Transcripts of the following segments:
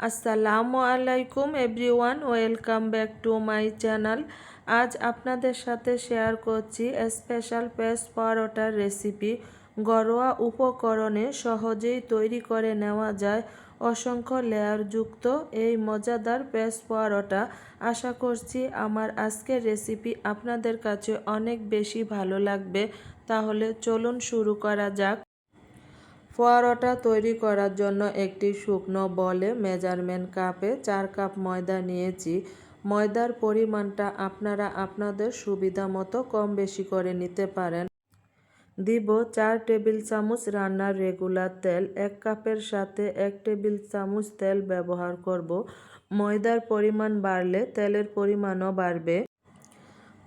আসসালামু আলাইকুম, everyone, welcome back to my channel. আজ আপনাদের সাথে শেয়ার করছি স্পেশাল পেস পরোটার রেসিপি। ঘরোয়া উপকরণে সহজেই তৈরি করে নেওয়া যায় অসংখ্য লেয়ারযুক্ত এই মজাদার পেস পরোটা। আশা করছি আমার আজকের রেসিপি আপনাদের কাছে অনেক বেশি ভালো লাগবে। তাহলে চলুন শুরু করা যাক। ফোয়ারোটা তৈরি করার জন্য একটি শুকনো বলে মেজারমেন্ট কাপে চার কাপ ময়দা নিয়েছি। ময়দার পরিমাণটা আপনারা আপনাদের সুবিধা মতো কম বেশি করে নিতে পারেন। দিব চার টেবিল চামচ রান্নার রেগুলার তেল, এক কাপের সাথে এক টেবিল চামচ তেল ব্যবহার করব। ময়দার পরিমাণ বাড়লে তেলের পরিমাণও বাড়বে।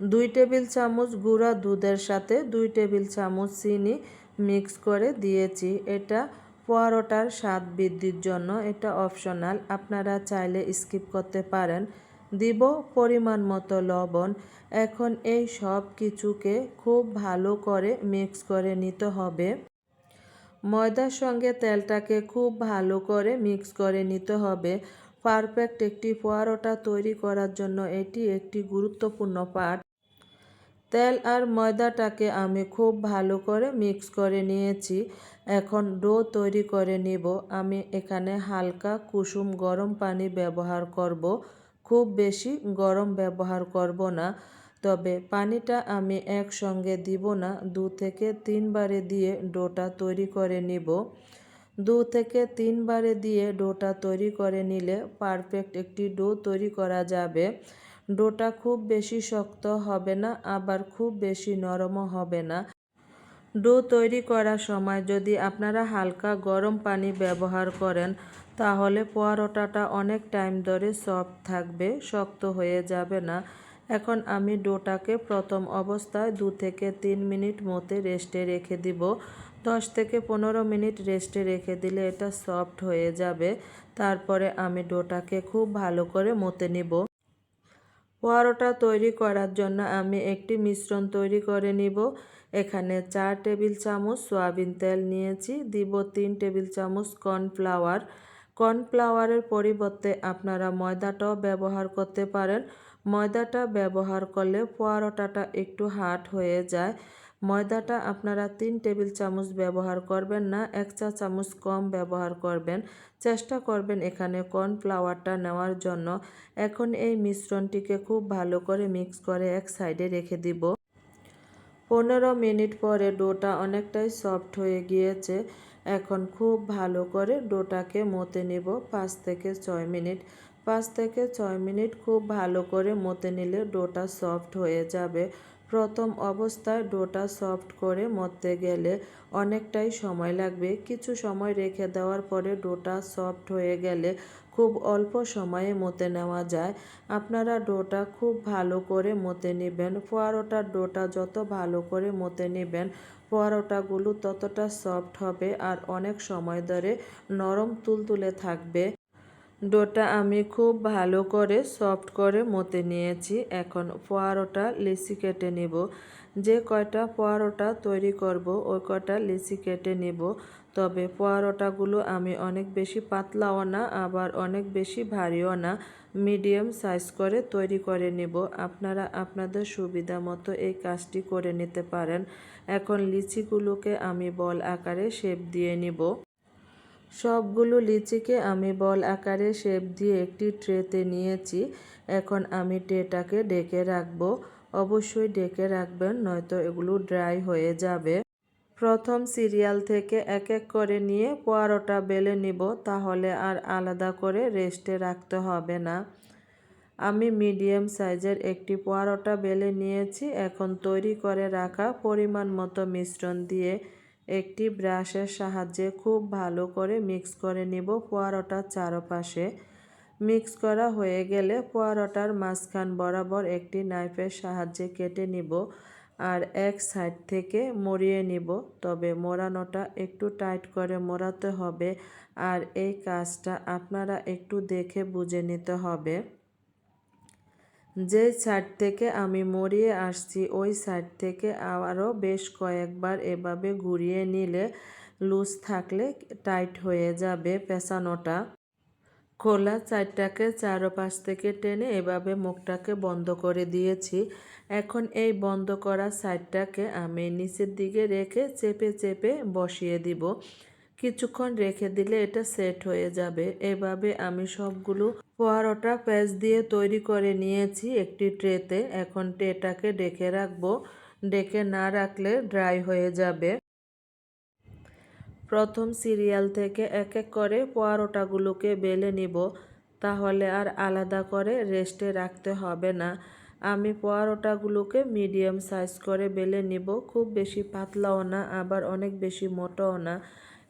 দুই টেবিল চামচ গুঁড়া দুধের সাথে দুই টেবিল চামচ চিনি মিক্স করে দিয়েছি। এটা পোয়ারোটার স্বাদ বৃদ্ধির জন্য এটা অপশনাল। আপনারা চাইলে স্কিপ করতে পারেন। দিব পরিমাণ মতো লবণ। এখন এই সব কিছুকে খুব ভালো করে মিক্স করে নিতে হবে। ময়দার সঙ্গে তেলটাকে খুব ভালো করে মিক্স করে নিতে হবে। পারফেক্ট একটি পোয়ারোটা তৈরি করার জন্য এটি একটি গুরুত্বপূর্ণ পার্ট। তেল আর ময়দাটাকে আমি খুব ভালো করে মিক্স করে নিয়েছি। এখন ডো তৈরি করে নিব। আমি এখানে হালকা কুসুম গরম পানি ব্যবহার করব। খুব বেশি গরম ব্যবহার করব না। তবে পানিটা আমি একসঙ্গে দিব না। দু থেকে তিনবারে দিয়ে ডোটা তৈরি করে নিব। দু থেকে তিনবারে দিয়ে ডোটা তৈরি করে নিলে পারফেক্ট একটি ডো তৈরি করা যাবে। ডোটা খুব বেশি শক্ত হবে না, আবার খুব বেশি নরমও হবে না। ডো তৈরি করার সময় যদি আপনারা হালকা গরম পানি ব্যবহার করেন, তাহলে পরোটাটা অনেক টাইম ধরে সফট থাকবে, শক্ত হয়ে যাবে না। এখন আমি ডোটাকে প্রথম অবস্থায় দু থেকে তিন মিনিট মতে রেস্টে রেখে দিব। দশ থেকে পনেরো মিনিট রেস্টে রেখে দিলে এটা সফট হয়ে যাবে। তারপরে আমি ডোটাকে খুব ভালো করে মতে নিব। পরোটা তৈরি করার জন্য আমি একটি মিশ্রণ তৈরি করে নিব। এখানে চার টেবিল চামচ সয়াবিন তেল নিয়েছি, দিব তিন টেবিল চামচ কর্নফ্লাওয়ার। কর্নফ্লাওয়ারের পরিবর্তে আপনারা ময়দাটাও ব্যবহার করতে পারেন। ময়দাটা ব্যবহার করলে পরোটাটা একটু হার্ড হয়ে যায়। ময়দাটা আপনারা তিন টেবিল চামচ ব্যবহার করবেন না, এক চা চামচ কম ব্যবহার করবেন। চেষ্টা করবেন এখানে কর্নফ্লাওয়ারটা নেওয়ার জন্য। এখন এই মিশ্রণটিকে খুব ভালো করে মিক্স করে এক সাইডে রেখে দিব। পনেরো মিনিট পরে ডোটা অনেকটাই সফট হয়ে গিয়েছে। এখন খুব ভালো করে ডোটাকে মতে নিব পাঁচ থেকে ছয় মিনিট। পাঁচ থেকে ছয় মিনিট খুব ভালো করে মতে নিলে ডোটা সফট হয়ে যাবে। প্রথম অবস্থায় ডোটা সফট করে মতে গেলে অনেকটাই সময় লাগবে। কিছু সময় রেখে দেওয়ার পরে ডোটা সফট হয়ে গেলে খুব অল্প সময়ে মতে নেওয়া যায়। আপনারা ডোটা খুব ভালো করে মতে নেবেন। পোয়ারোটার ডোটা যত ভালো করে মতে নেবেন পোয়ারোটাগুলো ততটা সফট হবে আর অনেক সময় ধরে নরম তুলতুলে থাকবে। ডোটা আমি খুব ভালো করে সফট করে মতে নিয়েছি। এখন পোয়ারোটা লিচি কেটে নেব। যে কয়টা পোয়ারোটা তৈরি করব, ওই কয়টা লিচি কেটে নিব। তবে পোয়ারোটাগুলো আমি অনেক বেশি পাতলাও না, আবার অনেক বেশি ভারীও না। মিডিয়াম সাইজ করে তৈরি করে নিব। আপনারা আপনাদের সুবিধা মতো এই কাজটি করে নিতে পারেন। এখন লিচিগুলোকে আমি বল আকারে শেপ দিয়ে নিব। সবগুলো লিচিকে আমি বল আকারে শেপ দিয়ে একটি ট্রেতে নিয়েছি। এখন আমি ট্রেটাকে ডেকে রাখব। অবশ্যই ডেকে রাখবেন, নয়তো এগুলো ড্রাই হয়ে যাবে। প্রথম সিরিয়াল থেকে এক এক করে নিয়ে পোয়ারোটা বেলে নিব, তাহলে আর আলাদা করে রেস্টে রাখতে হবে না। আমি মিডিয়াম সাইজের একটি পোয়ারোটা বেলে নিয়েছি। এখন তৈরি করে রাখা পরিমাণ মতো মিশ্রণ দিয়ে একটি ব্রাশের সাহায্যে খুব ভালো করে মিক্স করে নিব পোয়ারোটার চারপাশে। মিক্স করা হয়ে গেলে পোয়ারোটার মাঝখান বরাবর একটি নাইফের সাহায্যে কেটে নিব আর এক সাইড থেকে মরিয়ে নিব। তবে মোড়ানোটা একটু টাইট করে মোড়াতে হবে আর এই কাজটা আপনারা একটু দেখে বুঝে নিতে হবে। যে সাইড থেকে আমি মরিয়ে আসছি, ওই সাইড থেকে আবারও বেশ কয়েকবার এভাবে ঘুরিয়ে নিলে লুজ থাকলে টাইট হয়ে যাবে পেঁচানোটা খোলা চারটাকে চারোপাশ থেকে টেনে এভাবে মুখটাকে বন্ধ করে দিয়েছি। এখন এই বন্ধ করা সাইডটাকে আমি নিচের দিকে রেখে চেপে চেপে বসিয়ে দিব। কিছুক্ষণ রেখে দিলে এটা সেট হয়ে যাবে। এভাবে আমি সবগুলো পোয়ারোটা পেঁয়াজ দিয়ে তৈরি করে নিয়েছি একটি ট্রেতে। এখন ট্রেটাকে ডেকে রাখব। ডেকে না রাখলে ড্রাই হয়ে যাবে। প্রথম সিরিয়াল থেকে এক এক করে পোয়ারোটাগুলোকে বেলে নিব। তাহলে আর আলাদা করে রেস্টে রাখতে হবে না। আমি পোয়ারোটাগুলোকে মিডিয়াম সাইজ করে বেলে নিব। খুব বেশি পাতলাও না, আবার অনেক বেশি মোটাও না।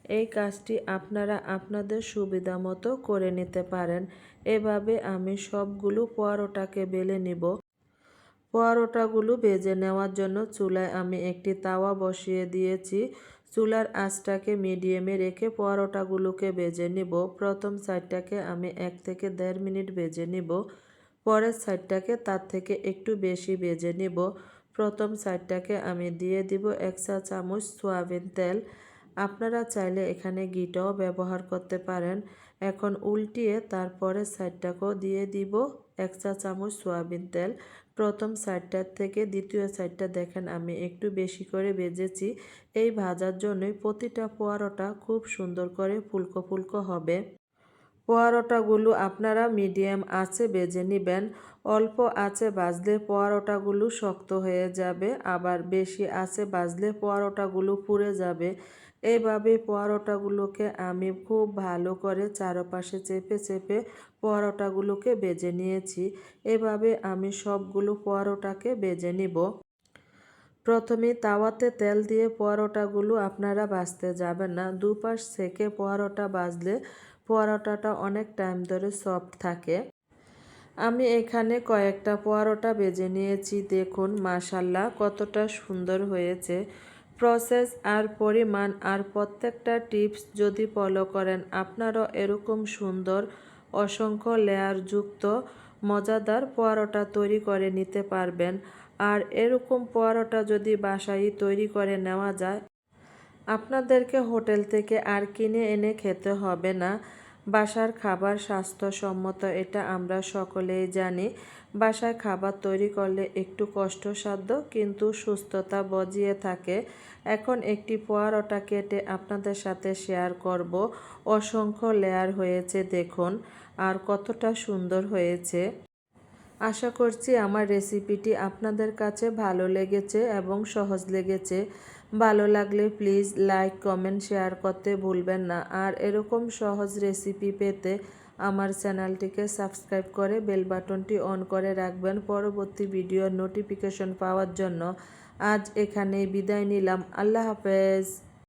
এই কাজটি আপনারা আপনাদের সুবিধা মতো করে নিতে পারেন। এভাবে আমি সবগুলো পরোটাকে বেলে নিব। পরোটাগুলো বেজে নেওয়ার জন্য চুলায় আমি একটি তাওয়া বসিয়ে দিয়েছি। চুলার আঁচটাকে মিডিয়ামে রেখে পরোটাগুলোকে বেজে নিব। প্রথম সাইডটাকে আমি এক থেকে দেড় মিনিট বেজে নিব। পরের সাইডটাকে তার থেকে একটু বেশি বেজে নিব। প্রথম সাইডটাকে আমি দিয়ে দিব এক চা চামচ সোয়াবিন তেল। আপনারা চাইলে এখানে গিটাও ব্যবহার করতে পারেন। এখন উল্টিয়ে তারপরে সাইডটাকেও দিয়ে দিব এক চা চামচ সোয়াবিন তেল। প্রথম সাইডটার থেকে দ্বিতীয় সাইডটা দেখেন আমি একটু বেশি করে বেজেছি। এই ভাজার জন্যই প্রতিটা পোয়ারোটা খুব সুন্দর করে ফুলকো ফুলকো হবে। পোয়ারোটাগুলো আপনারা মিডিয়াম আছে বেজে নেবেন, অল্প আছে বাজলে পোয়ারোটাগুলো শক্ত হয়ে যাবে, আবার বেশি আছে বাজলে পোয়ারোটাগুলো পুড়ে যাবে। এইভাবে পরোটাগুলোকে আমি খুব ভালো করে চারপাশে চেপে চেপে পরোটাগুলোকে বেজে নিয়েছি। এভাবে আমি সবগুলো পরোটাকে বেজে নিব। প্রথমে তাওয়াতে তেল দিয়ে পরোটাগুলো আপনারা বাজতে যাবেন না। দুপাশ থেকে পরোটা বাজলে পরোটাটা অনেক টাইম ধরে সফট থাকে। আমি এখানে কয়েকটা পরোটা বেজে নিয়েছি। দেখুন মাসাল্লাহ কতটা সুন্দর হয়েছে। প্রসেস আর পরিমাণ আর প্রত্যেকটা টিপস যদি ফলো করেন, আপনারাও এরকম সুন্দর, অসংখ্য লেয়ারযুক্ত মজাদার পরোটা তৈরি করে নিতে পারবেন। আর এরকম পরোটা যদি বাসায় তৈরি করে নেওয়া যায় আপনাদেরকে হোটেল থেকে আর কিনে এনে খেতে হবে না। বাসার খাবার স্বাস্থ্যসম্মত, এটা আমরা সকলেই জানি। বাসায় খাবার তৈরি করলে একটু কষ্টসাধ্য, কিন্তু সুস্থতা বজিয়ে থাকে। এখন একটি পোয়ারোটা কেটে আপনাদের সাথে শেয়ার করব। অসংখ্য লেয়ার হয়েছে, দেখুন, আর কতটা সুন্দর হয়েছে। আশা করছি আমার রেসিপিটি আপনাদের কাছে ভালো লেগেছে এবং সহজ লেগেছে। ভালো লাগলে প্লিজ লাইক, কমেন্ট, শেয়ার করতে ভুলবেন না। আর এরকম সহজ রেসিপি পেতে আমার চ্যানেলটিকে সাবস্ক্রাইব করে বেল বাটনটি অন করে রাখবেন পরবর্তী ভিডিওর নোটিফিকেশন পাওয়ার জন্য। আজ এখানে বিদায় নিলাম। আল্লাহ হাফেজ।